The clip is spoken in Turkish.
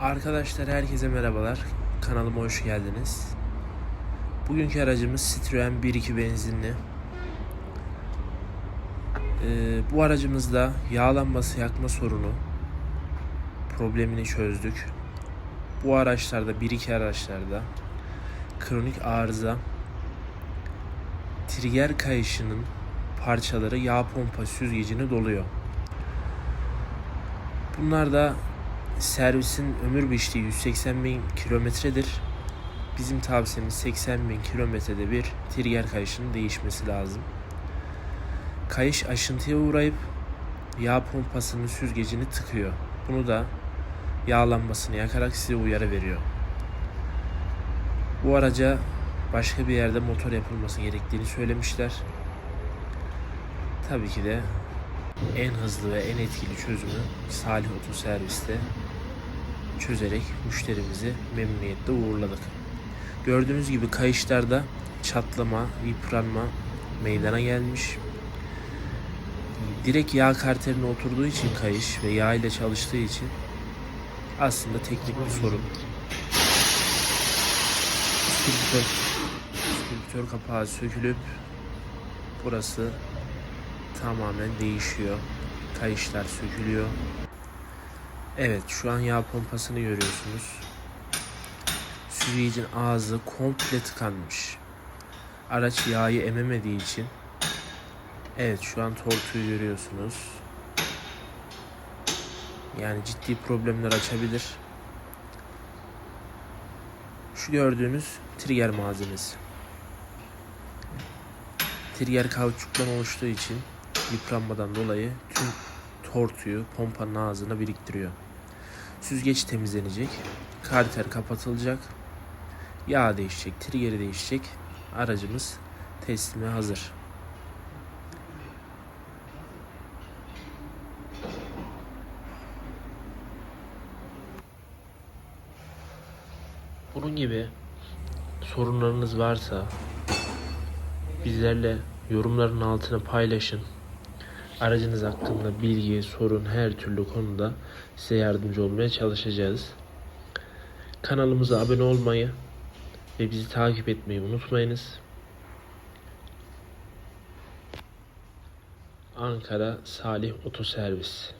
Arkadaşlar herkese merhabalar. Kanalıma hoş geldiniz. Bugünkü aracımız Citroen 1.2 benzinli. Ee, bu aracımızda yağlanması yakma sorunu problemini çözdük. Bu araçlarda 1-2 araçlarda kronik arıza trigger kayışının parçaları yağ pompa süzgecini doluyor. Bunlar da servisin ömür biçtiği 180 bin kilometredir. Bizim tavsiyemiz 80 bin kilometrede bir trigger kayışının değişmesi lazım. Kayış aşıntıya uğrayıp yağ pompasının süzgecini tıkıyor. Bunu da yağlanmasını yakarak size uyarı veriyor. Bu araca başka bir yerde motor yapılması gerektiğini söylemişler. Tabii ki de en hızlı ve en etkili çözümü Salih Oto Servis'te çözerek müşterimizi memnuniyetle uğurladık. Gördüğünüz gibi kayışlarda çatlama, yıpranma meydana gelmiş. Direkt yağ karterine oturduğu için kayış ve yağ ile çalıştığı için aslında teknik bir sorun. Stüdyo, stüdyo kapağı sökülüp burası tamamen değişiyor. Kayışlar sökülüyor. Evet şu an yağ pompasını görüyorsunuz. Süzgecin ağzı komple tıkanmış. Araç yağı ememediği için Evet şu an tortuyu görüyorsunuz. Yani ciddi problemler açabilir. Şu gördüğünüz trigger malzemesi. Trigger kauçuktan oluştuğu için yıpranmadan dolayı tüm tortuyu pompanın ağzına biriktiriyor. Süzgeç temizlenecek. Karter kapatılacak. Yağ değişecek. Triggeri değişecek. Aracımız teslime hazır. Bunun gibi sorunlarınız varsa bizlerle yorumların altına paylaşın. Aracınız hakkında bilgi, sorun her türlü konuda size yardımcı olmaya çalışacağız. Kanalımıza abone olmayı ve bizi takip etmeyi unutmayınız. Ankara Salih Otoservis